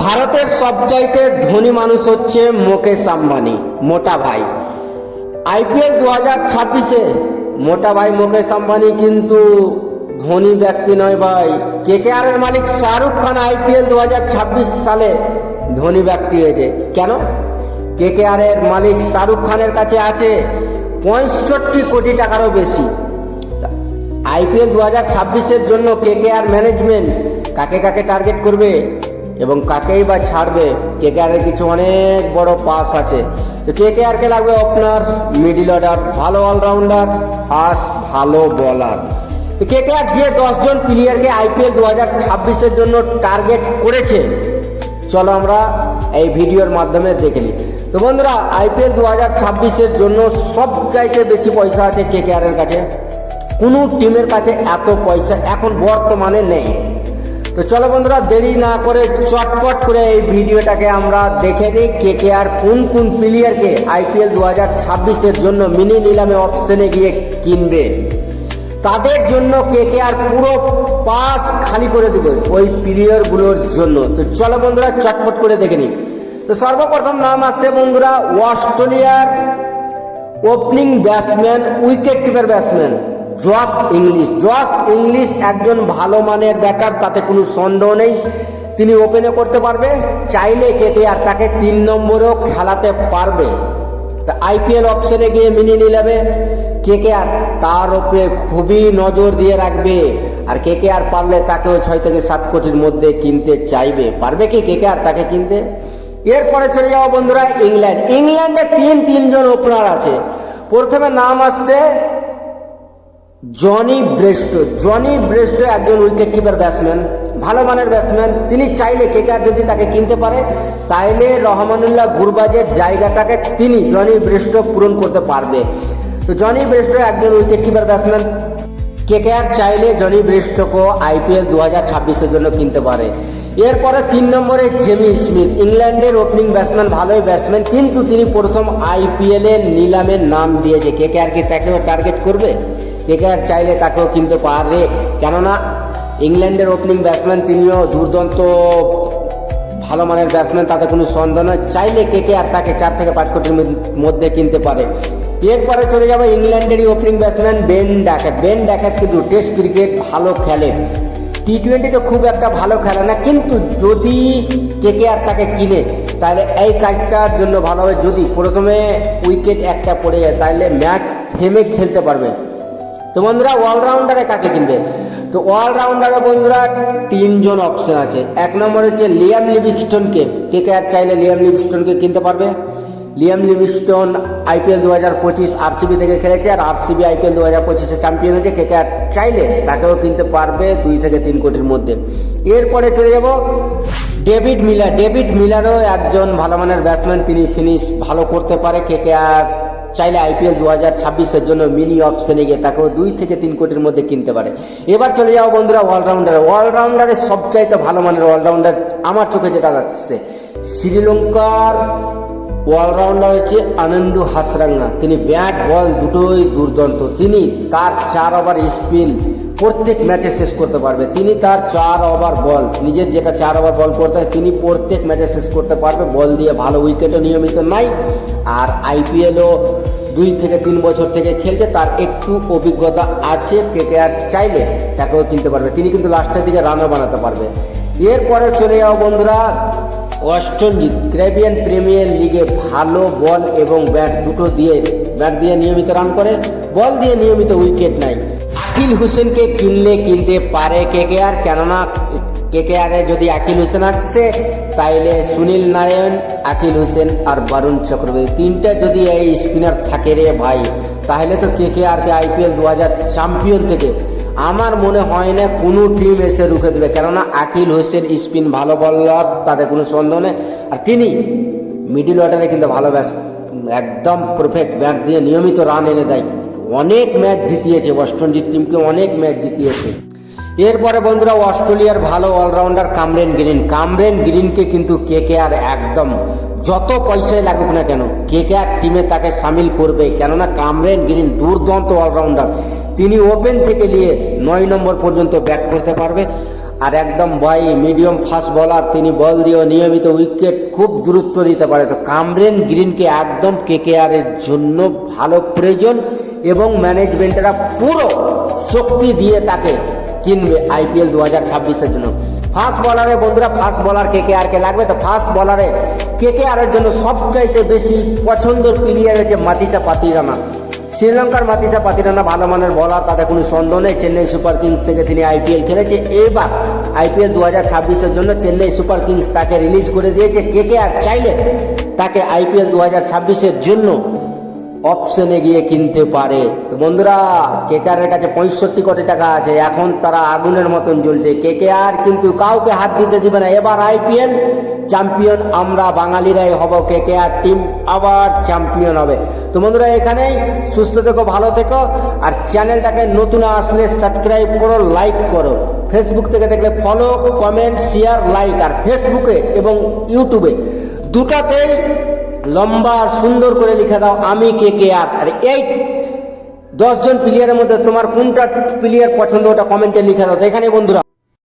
ভারতের সবচাইতে ধনী মানুষ হচ্ছে মুকেশ আম্বানি, মোটা ভাই। আইপিএল দু হাজার ছাব্বিশে মোটা ভাই মুকেশ আম্বানি কিন্তু ধনী ব্যক্তি নয় ভাই। কেকেআর এর মালিক শাহরুখ খান আইপিএল দু হাজার ছাব্বিশ সালে ধনী ব্যক্তি হয়েছে। কেন? কেকেআর এর মালিক শাহরুখ খানের কাছে আছে পঁয়ষট্টি কোটি টাকারও বেশি। আইপিএল দু হাজার ছাব্বিশের জন্য কেকেআর ম্যানেজমেন্ট কাকে কাকে টার্গেট করবে? এবং কাকেই বা ছাড়বে? কে এর কিছু অনেক বড় পাস আছে। তো কে কে লাগবে আপনার মিডিল অর্ডার ভালো অলরাউন্ডার ফাস্ট ভালো বলার তো কেকেআর যে দশজন প্লেয়ারকে আইপিএল দু হাজার ছাব্বিশের জন্য টার্গেট করেছে, চলো আমরা এই ভিডিওর মাধ্যমে দেখে নিই। তো বন্ধুরা আইপিএল দু হাজার ছাব্বিশের জন্য সব চাইতে বেশি পয়সা আছে কেকেআর এর কাছে। কোনো টিমের কাছে এত পয়সা এখন বর্তমানে নেই। তো চলো বন্ধুরা, দেরি না করে চটপট করে এই ভিডিওটাকে আমরা দেখে নিই কে কে আর কোন কোন প্লেয়ারকে আইপিএল দু হাজার ছাব্বিশের জন্য মিনি নিলামে অপশনে গিয়ে কিনবে। তাদের জন্য কে কে আর পুরো পাস খালি করে দেবে ওই প্লেয়ারগুলোর জন্য। তো চলো বন্ধুরা, চটপট করে দেখে নিই। তো সর্বপ্রথম নাম আসছে বন্ধুরা, অস্ট্রেলিয়ার opening batsman wicket keeper batsman Josh Inglis Josh Inglis একজন ভালো মানের ব্যাটার তাতে কোনো সন্দেহ নেই। তিনি ওপেনে করতে পারবে। চাইলে কে কে আর তাকে তিন নম্বরেও খেলাতে পারবে। তা আইপিএল অপশনে গিয়ে মিনি নিলামে কে কে আর তার উপরে খুবই নজর দিয়ে রাখবে। আর কে কে আর পারলে তাকেও ছয় থেকে সাত কোটির মধ্যে কিনতে চাইবে। পারবে কি কে কে আর তাকে কিনতে? এরপরে চলে যাওয়া বন্ধুরা ইংল্যান্ড ইংল্যান্ডে তিন, তিনজন ওপেনার আছে। প্রথমে নাম আসছে জনি ব্রেস্ট। জনি ব্রেস্ট একজন উইকেট কিপার ব্যাটসম্যান ভালো মানের ব্যাটসম্যান তিনি চাইলে কেকার যদি তাকে কিনতে পারে, তাইলে রহমানুল্লাহ গুরবাজের জায়গাটাকে তিনি জনি ব্রেস্টো পূরণ করতে পারবে। তো জনি ব্রেস্ট একজন উইকেট কিপার ব্যাটসম্যান কেকেআর চাইলে জনি ব্রেস্টোকে আইপিএল দু হাজার ছাব্বিশের জন্য কিনতে পারে। এরপরে তিন নম্বরে জেমি স্মিথ। ইংল্যান্ডের ওপেনিং ব্যাটসম্যান ভালোই ব্যাটসম্যান কিন্তু তিনি প্রথম আইপিএল এর নিলামের নাম দিয়েছে কেকেআর কি তাকেও টার্গেট করবে কেকেআর চাইলে তাকেও কিনতে পারে। কেননা ইংল্যান্ডের ওপেনিং ব্যাটসম্যান তিনিও দুর্দান্ত ভালো মানের ব্যাটসম্যান তাতে কোনো সন্দেহ নয় চাইলে কে আর তাকে চার থেকে পাঁচ কোটির মধ্যে- কিনতে পারে। এরপরে চলে যাব ইংল্যান্ডেরই opening batsman Ben Duckett Ben Duckett কিন্তু টেস্ট ক্রিকেট ভালো খেলে। টি টোয়েন্টিতে খুব একটা ভালো খেলে না, কিন্তু যদি কে কে আর তাকে কিনে, তাহলে এই কাজটার জন্য ভালো হবে। যদি প্রথমে উইকেট একটা পড়ে যায়, তাহলে ম্যাচ থেমে খেলতে পারবে। তো বন্ধুরা অলরাউন্ডারে কাকে কিনবে? তো অলরাউন্ডারে বন্ধুরা তিনজন অপশন আছে। এক নম্বর হচ্ছে লিয়াম লিভিংস্টোনকে। কে কে আর চাইলে লিয়াম লিভিংস্টোনকে কিনতে পারবে? লিয়াম লিভিংস্টোন আইপিএল দু হাজার পঁচিশ আরসিবি থেকে খেলেছে আর আরসিবি আইপিএল দু হাজার পঁচিশে চ্যাম্পিয়ন হয়েছে। কে কে আর চাইলে তাকেও কিনতে পারবে দুই থেকে তিন কোটির মধ্যে। এরপরে চলে যাব ডেভিড মিলার। ডেভিড মিলারও একজন ভালো মানের ব্যাটসম্যান তিনি ফিনিশ ভালো করতে পারে। কে কে আর চাইলে আইপিএল দু হাজার ছাব্বিশের জন্য মিনি অপশনে গিয়ে তাকেও দুই থেকে তিন কোটির মধ্যে কিনতে পারে। এবার চলে যাও বন্ধুরা অলরাউন্ডারে অলরাউন্ডারের সবচাইতে ভালো মানের অলরাউন্ডার আমার চোখে যেটা যাচ্ছে শ্রীলঙ্কার অলরাউন্ডার হচ্ছে আনন্দ হাসরাঙ্গা। তিনি ব্যাট বল দুটোই দুর্দান্ত। তিনি তার চার ওভার স্পিন প্রত্যেক ম্যাচে শেষ করতে পারবে। তিনি তার চার ওভার বল নিজের যেটা চার ওভার বল করতে হয়, তিনি প্রত্যেক ম্যাচে শেষ করতে পারবে। বল দিয়ে ভালো উইকেটও নিয়মিত নাই। আর আইপিএলও দুই থেকে তিন বছর থেকে খেলছে, তার একটু অভিজ্ঞতা আছে। কে আর চাইলে তাকেও কিনতে পারবে। তিনি কিন্তু লাস্টের দিকে রানও বানাতে পারবে। এরপরে চলে যাও বন্ধুরা অস্টনজিৎ ক্যারিবিয়ান প্রিমিয়ার লিগে ভালো বল এবং ব্যাট দুটো দিয়ে ব্যাট দিয়ে নিয়মিত রান করে। বল দিয়ে নিয়মিত উইকেট নেয় আকিল হোসেনকে কিনলে কিনতে পারে কে কে আর? কেননা কে কে আরে যদি আকিল হোসেন আসছে তাইলে সুনীল নারায়ণ, আকিল হোসেন আর বারুণ চক্রবর্তী। তিনটা যদি এই স্পিনার থাকে রে ভাই, তাহলে তো কে কে আরকে আইপিএল দু হাজার চ্যাম্পিয়ন থেকে। আমার মনে হয় না কোনো টিম এসে রুখে দেবে, কেননা আকিল হোসেন স্পিন ভালো বলার তাতে কোনো সন্দেহ নেই। আর তিনি মিডিল অর্ডারে কিন্তু ভালো ব্যাস একদম পারফেক্ট ব্যাট দিয়ে নিয়মিত রান এনে দেয়। অনেক ম্যাচ জিতিয়েছে, ওয়েস্টইন্ডিজ টিমকে অনেক ম্যাচ জিতিয়েছে। এরপরে বন্ধুরা, অস্ট্রেলিয়ার ভালো অলরাউন্ডার কামরেন গ্রিন। কামরেন গ্রিনকে কিন্তু কে কে আর একদম যত পয়সায় লাগুক না কেন কে কে আর টিমে তাকে সামিল করবে কেননা কামরেন গ্রিন দুর্দান্ত অলরাউন্ডার তিনি ওপেন থেকে নিয়ে নয় নম্বর পর্যন্ত ব্যাক করতে পারবে। আর একদম বয় মিডিয়াম ফাস্ট বলার তিনি বল দিয়েও নিয়মিত উইকেট খুব দূরত্ব নিতে পারে। তো কামরেন গ্রিনকে একদম কেকেআরের জন্য ভালো প্রয়োজন। এবং ম্যানেজমেন্টরা পুরো শক্তি দিয়ে তাকে কিনবে আইপিএল দু হাজার ছাব্বিশের জন্য। ফাস্ট বলারে বন্ধুরা ফাস্ট বলার কে কে আর কে লাগবে? তো ফাস্ট বলারে কে কে আরের জন্য সবচাইতে বেশি পছন্দের প্লেয়ার হচ্ছে মাতিচা পাতিরানা। শ্রীলঙ্কার মাতিসা পাতিরানা ভালো মানের বলার তাতে কোনো সন্দেহ নেই। চেন্নাই সুপার কিংস থেকে তিনি আইপিএল খেলেছে। এবার আইপিএল দু হাজার ছাব্বিশের জন্য চেন্নাই সুপার কিংস তাকে রিলিজ করে দিয়েছে। কে কে আর চাইলে তাকে আইপিএল দু হাজার ছাব্বিশের জন্য অপশনে গিয়ে কিনতে পারে। তো বন্ধুরা কেকেআরের কাছে পঁয়ষট্টি কোটি টাকা আছে। এখন তারা আগুনের মতন জ্বলছে। কে কে কেকেআর কিন্তু কাউকে হাত দিতে দিবে না। এবার আইপিএল চ্যাম্পিয়ন আমরা বাঙালিরাই হব। কে কে কেকেআর টিম আবার চ্যাম্পিয়ন হবে। তো বন্ধুরা, এখানেই সুস্থ থেকো, ভালো থেকো। আর চ্যানেলটাকে নতুন আসলে সাবস্ক্রাইব করো লাইক করো। ফেসবুক থেকে দেখলে ফলো কমেন্ট শেয়ার লাইক আর ফেসবুকে এবং ইউটিউবে দুটাতেই লম্বা, সুন্দর করে লিখে দাও, আমি কে কে আর। আর এই, দশজন প্লেয়ারের মধ্যে তোমার কোনটা প্লেয়ার পছন্দ ওটা কমেন্টে লিখে দাও। তো এখানে বন্ধুরা